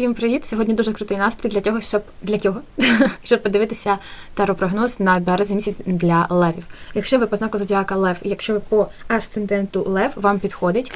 Всім привіт! Сьогодні дуже крутий настрій для того, щоб для чого? щоб подивитися таропрогноз на березень місяць для левів. Якщо ви по знаку зодіака Лев, якщо ви по асценденту Лев, вам підходить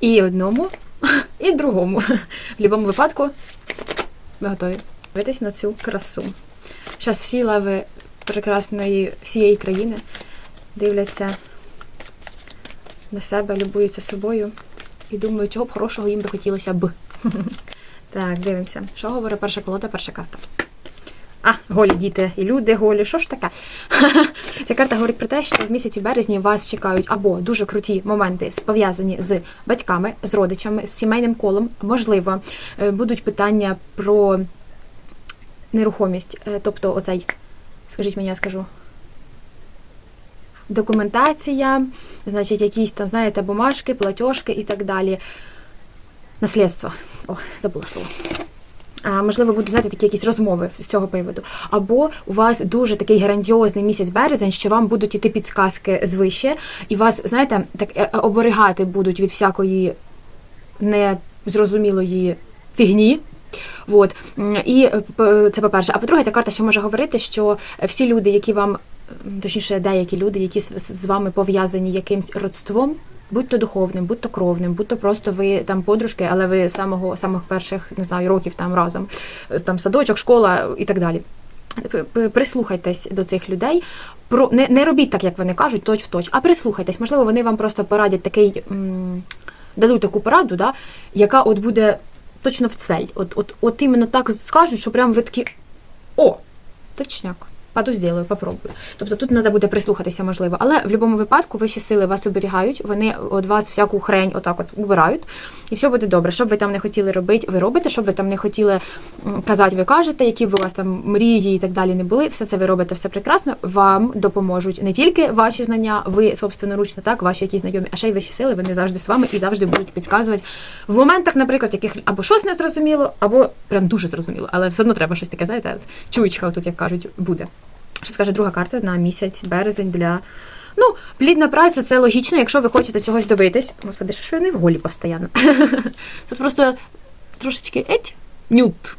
і одному, і другому. В будь-якому випадку ви готові дивитись на цю красу. Зараз всі леви прекрасної всієї країни дивляться на себе, любуються собою і думаю, чого б хорошого їм би хотілося б. Так, дивимося. Що говорить перша колода, перша карта? А, голі діти і люди голі. Що ж таке? Ця карта говорить про те, що в місяці березні вас чекають або дуже круті моменти, пов'язані з батьками, з родичами, з сімейним колом. Можливо, е, будуть питання про нерухомість. Е, Тобто, оцей, скажіть мені, я скажу. Документація, значить, якісь там, знаєте, бумажки, платіжки і так далі. Наслідство. О, забула слово. Можливо, будуть знаєте, такі якісь розмови з цього приводу. Або у вас дуже такий грандіозний місяць березень, що вам будуть іти підсказки звище, і вас, знаєте, так е, е, оберігати будуть від всякої незрозумілої фігні. От. І е, це по-перше. А по-друге, ця карта ще може говорити, що всі люди, які вам, точніше, деякі люди, які з- вами пов'язані якимсь родством, будь то духовним, будь то кровним, будь то просто ви там подружки, але ви самого самих перших не знаю років там разом, Е, там садочок, школа і так далі. Прислухайтесь до цих людей. Про не, не робіть так, як вони кажуть, точ в точ, а прислухайтесь. Можливо, вони вам просто порадять такий, м, дадуть таку пораду, да, яка от буде точно в цель. От, от, от іменно так скажуть, що прям ви такі о, точняк. Паду зроблю, попробую. Тобто тут треба буде прислухатися, можливо. Але в будь-якому випадку вищі сили вас оберігають, вони від вас всяку хрень отак от убирають, і все буде добре. Що б ви там не хотіли робити, ви робите, що б ви там не хотіли казати, ви кажете, які б у вас там мрії і так далі не були. Все це ви робите, все прекрасно. Вам допоможуть не тільки ваші знання, ви собственноручно, так, ваші якісь знайомі, а ще й вищі сили, вони завжди з вами і завжди будуть підказувати в моментах, наприклад, яких або щось не зрозуміло, або прям дуже зрозуміло, але все одно треба щось таке, знаєте, чуючка, тут, як кажуть, буде. Що скаже друга карта на місяць, березень для. Ну, плідна праця це логічно, якщо ви хочете чогось добитись. Господи, що ж ви не в голі постійно? Тут просто трошечки еть, нют.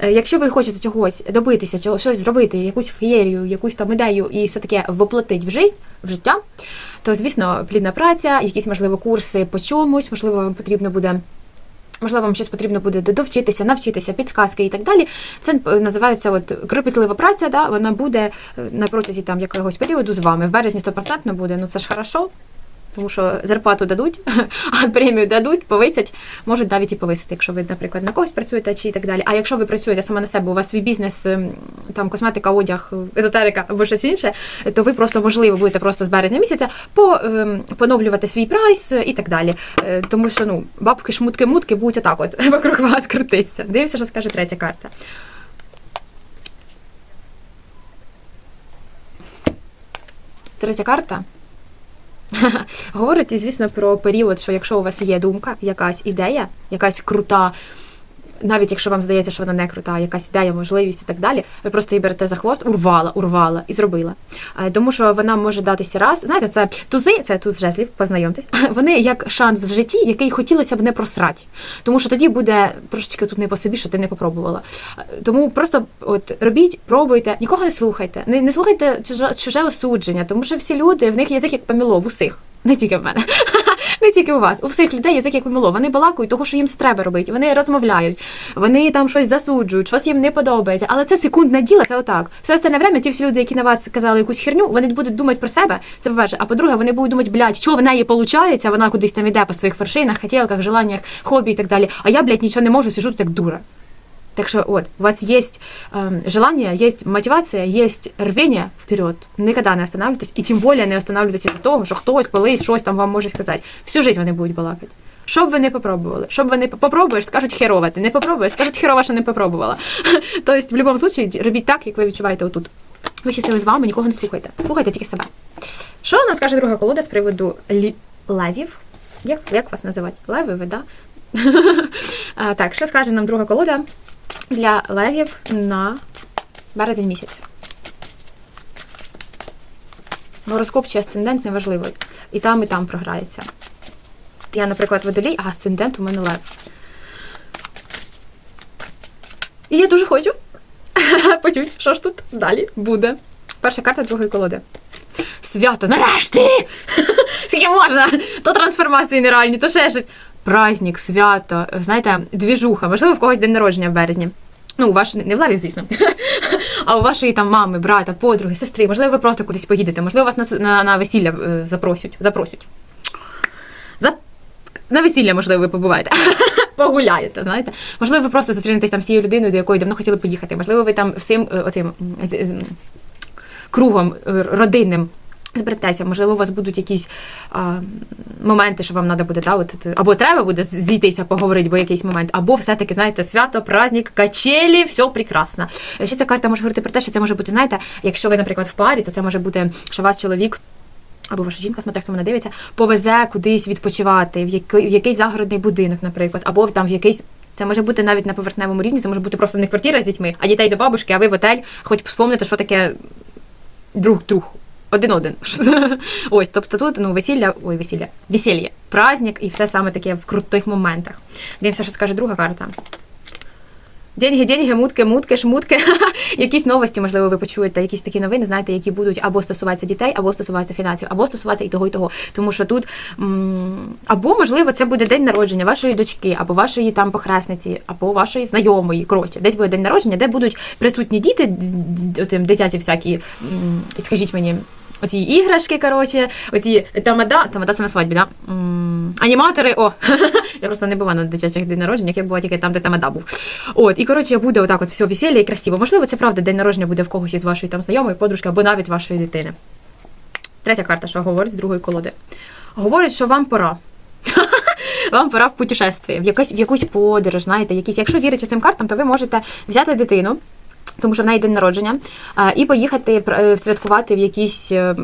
Е, Якщо ви хочете чогось добитися, чого щось зробити, якусь феєрію, якусь там ідею і все таке воплотить в життя, в життя, то звісно, плідна праця, якісь можливо курси по чомусь, можливо, вам потрібно буде. Можливо, вам щось потрібно буде довчитися, навчитися, підсказки і так далі. Це е, називається от кропітлива праця. Да? Вона буде е, на протязі там якогось періоду з вами. В березні 100% буде. Ну це ж хорошо, тому що зарплату дадуть, а премію дадуть, повисять, можуть навіть і повисити, якщо ви, наприклад, на когось працюєте чи і так далі. А якщо ви працюєте саме на себе, у вас свій бізнес, ем, там косметика, одяг, езотерика або щось інше, то ви просто можливо будете просто з березня місяця по, ем, поновлювати свій прайс і так далі. Е, Тому що ну бабки, шмутки, мутки будуть отак, от вокруг вас крутитися. Дивимося, що скаже третя карта. Третя карта. Говорить, звісно, про період, що якщо у вас є думка, якась ідея, якась крута, навіть якщо вам здається, що вона не крута, якась ідея, можливість і так далі, ви просто її берете за хвост, урвала, урвала і зробила. Тому що вона може датися раз. Знаєте, це тузи, це туз жезлів, познайомтесь. Вони як шанс в житті, який хотілося б не просрати. Тому що тоді буде трошечки тут не по собі, що ти не попробувала. Тому просто от робіть, пробуйте, нікого не слухайте, не, не слухайте чуже, чуже осудження, тому що всі люди, в них язик як поміло, в усіх. Не тільки в мене, не тільки у вас. У всіх людей язик як помило. Вони балакають, того, що їм це треба робити. Вони розмовляють, вони там щось засуджують, щось їм не подобається. Але це секундне діло, це отак. Все остальне время, ті всі люди, які на вас казали якусь херню, вони будуть думати про себе. Це по-перше. А по-друге, вони будуть думати, блядь, що в неї виходить, вона кудись там іде по своїх вершинах, хотілках, желаннях, хобі і так далі. А я, блядь, нічого не можу, сижу тут як дура. Так что вот, у вас есть э, желание, есть мотивация, есть рвение вперед. Никогда не останавливайтесь, і тим более не останавливайтесь від того, що хтось колись щось там вам може сказати. Всю жизнь вони будуть балакати. Що б ви не попробували? Що ви не попробуєш, скажуть херово. Ти не попробуєш, скажуть херово, що не попробувала. Тобто, в будь-якому випадку, робіть так, як ви відчуваєте отут. Ви сили з вами, нікого не слухайте. Слухайте тільки себе. Що нам скаже друга колода з приводу лі... левів? Як, як вас називати? Леви, ви, да? Так, що скаже нам друга колода для левів на березень місяць? Гороскоп чи асцендент неважливо. І там, і там програється. Я, наприклад, водолій, а асцендент у мене лев. І я дуже хочу почути, що ж тут далі буде. Перша карта другої колоди. Свято, нарешті! Скільки можна? То трансформації нереальні, то ще щось. Праздник, свято, знаєте, двіжуха. Можливо, в когось день народження в березні. Ну, у ваш не в звісно. а у вашої там мами, брата, подруги, сестри. Можливо, ви просто кудись поїдете. Можливо, вас на, на, на весілля е, запросять. запросять. За... На весілля, можливо, ви побуваєте. Погуляєте, знаєте. Можливо, ви просто зустрінетесь там з цією людиною, до якої давно хотіли поїхати. Можливо, ви там всім е, оцим кругом е, родинним зберетеся. Можливо, у вас будуть якісь а, моменти, що вам треба буде, да, от, або треба буде зійтися, поговорити, бо якийсь момент, або все-таки, знаєте, свято, праздник, качелі, все прекрасно. Е, Ще ця карта може говорити про те, що це може бути, знаєте, якщо ви, наприклад, в парі, то це може бути, що ваш чоловік. Або ваша жінка, смотря хто мене дивиться, повезе кудись відпочивати, в який, в якийсь загородний будинок, наприклад, або там в якийсь. Це може бути навіть на поверхневому рівні, це може бути просто не квартира з дітьми, а дітей до бабушки, а ви в отель, хоч вспомните, що таке друг друг. Один-один. Ось, тобто тут ну, весілля, ой, весілля, весілля, праздник і все саме таке в крутих моментах. Дивимося, що скаже друга карта. Деньги, деньги, мутки, мутки, шмутки. якісь новості, можливо, ви почуєте, якісь такі новини, знаєте, які будуть або стосуватися дітей, або стосуватися фінансів, або стосуватися і того, і того. Тому що тут або, можливо, це буде день народження вашої дочки, або вашої там похресниці, або вашої знайомої. Коротше, десь буде день народження, де будуть присутні діти, дитячі всякі, скажіть мені. Оці іграшки, коротше, оці тамада, тамада це на свадьбі, да? Аніматори, о, я просто не була на дитячих день народженнях, я була тільки там, де тамада був. От, і коротше, буде отак от все весілля і красиво. Можливо, це правда день народження буде в когось із вашої там знайомої, подружки або навіть вашої дитини. Третя карта, що говорить з другої колоди. Говорить, що вам пора. Вам пора в путешествие, в якусь, в якусь подорож, знаєте, якісь. Якщо вірите цим картам, то ви можете взяти дитину, тому що в неї день народження, і поїхати е, святкувати в якісь, е,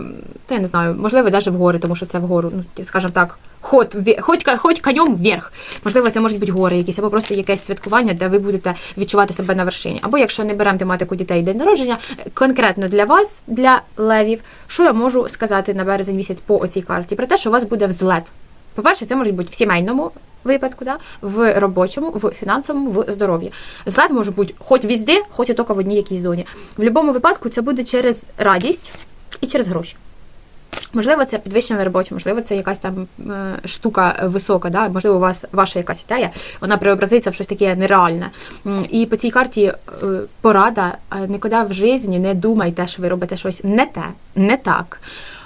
я не знаю, можливо, навіть в гори, тому що це вгору, ну, скажімо так, ход, хоч, хоч конем вверх. Можливо, це можуть бути гори якісь, або просто якесь святкування, де ви будете відчувати себе на вершині. Або якщо не беремо тематику дітей день народження, е, конкретно для вас, для левів, що я можу сказати на березень місяць по оцій карті? Про те, що у вас буде взлет. По-перше, це може бути в сімейному випадку, да? в робочому, в фінансовому, в здоров'ї. Злет може бути хоч візде, хоч і тільки в одній якійсь зоні. В будь-якому випадку це буде через радість і через гроші. Можливо, це підвищення на роботі, можливо, це якась там е, штука висока, да? можливо, у вас ваша якась ідея, вона преобразиться в щось таке нереальне. І по цій карті е, порада е, ніколи в житті не думайте, що ви робите щось не те, не так.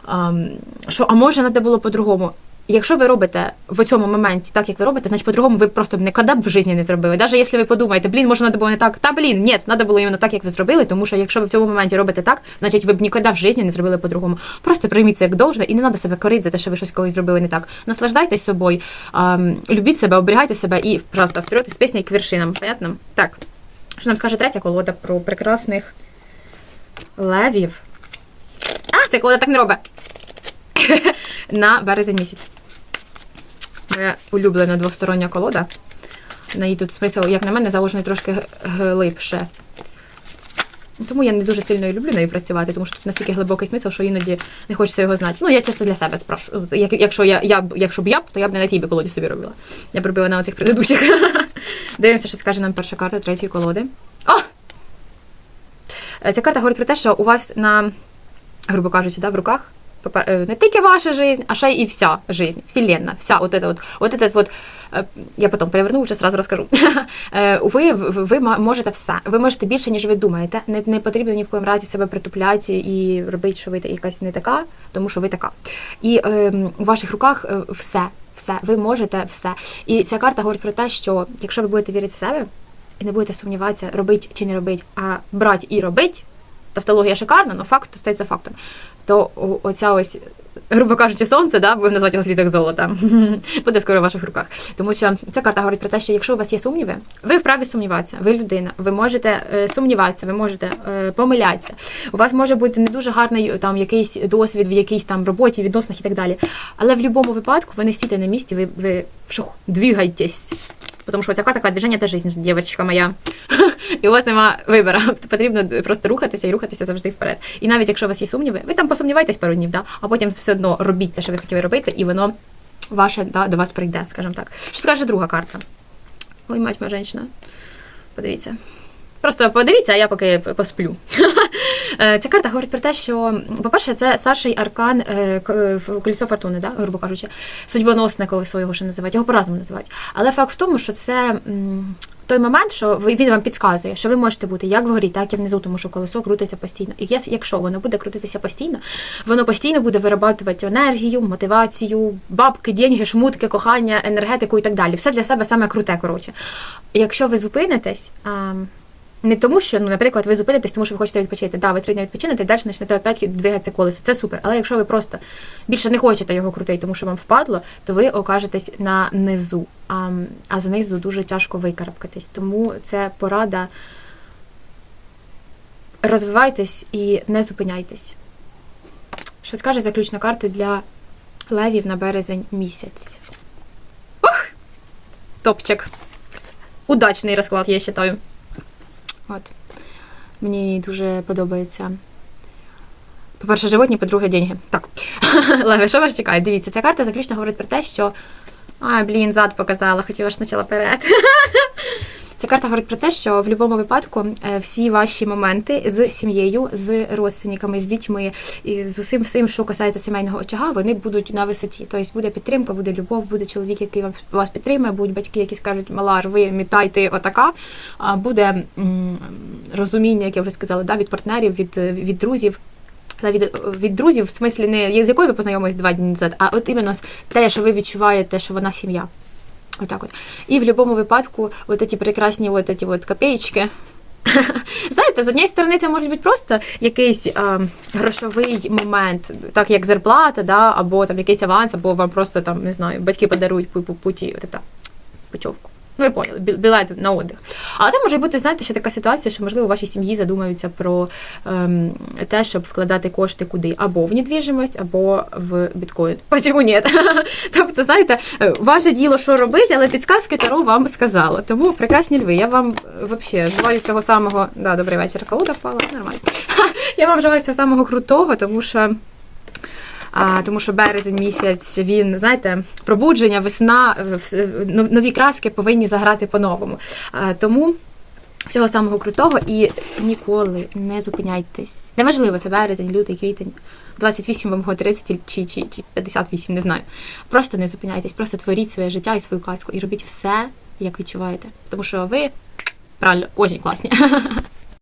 Ам, Що, а може, треба було по-другому. Якщо ви робите в цьому моменті так, як ви робите, значить по-другому ви просто б ніколи б в житті не зробили. Навіть якщо ви подумаєте, блін, може, треба було не так. Та блін, ні, треба було іменно так, як ви зробили, тому що якщо ви в цьому моменті робите так, значить ви б ніколи в житті не зробили по-другому. Просто прийміть це як должне і не треба себе корити за те, що ви щось колись зробили не так. Наслаждайтесь собою, любіть себе, оберігайте себе і, пожалуйста, вперед із пісні к вершинам. Понятно? Так. Що нам скаже третя колода про прекрасних левів? А, ця колода так не робить. На березень місяць. Моя улюблена двостороння колода. В неї тут смисл, як на мене, заложений трошки глибше. Тому я не дуже сильно люблю нею працювати, тому що тут настільки глибокий смисл, що іноді не хочеться його знати. Ну, я чисто для себе спрошу. Як, якщо я, я, якщо б я, б, то я б не на цій би колоді собі робила. Я б робила на оцих предыдущих. Дивимося, що скаже нам перша карта третьої колоди. О! Е, Ця карта говорить про те, що у вас на, грубо кажучи, да, в руках не тільки ваша жизнь, а ще і вся жизнь, вселенна, вся от это вот, от это вот, е, я потім переверну, вже сразу розкажу. Ви, ви, ви можете все. Ви можете більше, ніж ви думаєте. Не, не потрібно ні в коєму разі себе притупляти і робити, що ви якась не така, тому що ви така. І е, у ваших руках е, все, все. Ви можете все. І ця карта говорить про те, що якщо ви будете вірити в себе і не будете сумніватися, робити чи не робити, а брати і робити, тавтологія шикарна, але факт стається фактом. То оця ось, грубо кажучи, сонце, да, будемо назвати його слідок золота, буде скоро в ваших руках. Тому що ця карта говорить про те, що якщо у вас є сумніви, ви вправі сумніватися, ви людина, ви можете е, сумніватися, ви можете е, помилятися. У вас може бути не дуже гарний е, там якийсь досвід в якійсь там роботі, відносинах і так далі. Але в будь-якому випадку ви не стійте на місці, ви, ви вшух, двигайтесь. Тому що ця карта така движення це жизнь, дівчинка моя. І у вас нема вибору. Потрібно просто рухатися і рухатися завжди вперед. І навіть якщо у вас є сумніви, ви там посумнівайтесь пару днів, да? а потім все одно робіть те, що ви хотіли робити, і воно ваше да, до вас прийде, скажімо так. Що скаже друга карта? Ой, мать моя жінка. Подивіться. Просто подивіться, а я поки посплю. Е, Ця карта говорить про те, що, по-перше, це старший аркан е, е, колесо фортуни, да? грубо кажучи, судьбоносне колесо його ще називають, його по-разному називають. Але факт в тому, що це той момент, що він вам підказує, що ви можете бути як вгорі, так і внизу, тому що колесо крутиться постійно. І якщо воно буде крутитися постійно, воно постійно буде вирабатувати енергію, мотивацію, бабки, деньги, шмутки, кохання, енергетику і так далі. Все для себе саме круте, коротше. Якщо ви зупинитесь, не тому, що, ну, наприклад, ви зупинитесь, тому що ви хочете відпочити. Да, ви три дні відпочинете, і далі почнете опять двигатися колесо. Це супер. Але якщо ви просто більше не хочете його крутити, тому що вам впадло, то ви окажетесь на низу. А, а знизу дуже тяжко викарабкатись. Тому це порада. Розвивайтесь і не зупиняйтесь. Що скаже заключна карта для левів на березень місяць? Ох! Топчик. Удачний розклад, я вважаю. От. Мені дуже подобається. По-перше, животні, по-друге, деньги. Так. Леве, що вас чекає? Дивіться, ця карта заключно говорить про те, що. Ай, блін, зад показала, хотіла ж спочатку перед. Ця карта говорить про те, що в будь-якому випадку е, всі ваші моменти з сім'єю, з родственниками, з дітьми і з усім всім, що касається сімейного очага, вони будуть на висоті. Тобто буде підтримка, буде любов, буде чоловік, який вас підтримує, будуть батьки, які скажуть, мала, рви, мітай, ти отака. А буде розуміння, як я вже сказала, да, від партнерів, від, від друзів. Від, від друзів, в смислі, не з якою ви познайомились два дні назад, а от іменно те, що ви відчуваєте, що вона сім'я. Отак вот. И в будь-якому випадку, вот эти прекрасні вот эти вот копеечки. Знаєте, з однієї сторони, це може бути просто якийсь а, грошовий момент, так як зарплата, да, або там якийсь аванс, або вам просто там, не знаю, батьки подарують по по путі от та, путівку. Ну, ви поняли, бі- білет на отдих. Але там може бути, знаєте, ще така ситуація, що, можливо, у вашій сім'ї задумаються про ем, те, щоб вкладати кошти куди або в недвіжимость, або в біткоін. Почому ні? тобто, знаєте, е, ваше діло, що робити, але підсказки Таро вам сказала. Тому прекрасні льви. Я вам взагалі желаю всього самого. Да, добрий вечір. Колода впала, нормально. Я вам желаю всього самого крутого, тому що. А, тому що березень місяць він, знаєте, пробудження, весна, е, нові краски повинні заграти по-новому. Тому всього самого крутого і ніколи не зупиняйтесь. Неважливо, це березень, лютий, квітень, 28 вам год 30 чи, чи, чи 58, не знаю. Просто не зупиняйтесь, просто творіть своє життя і свою казку і робіть все, як відчуваєте. Тому що ви правильно, дуже класні.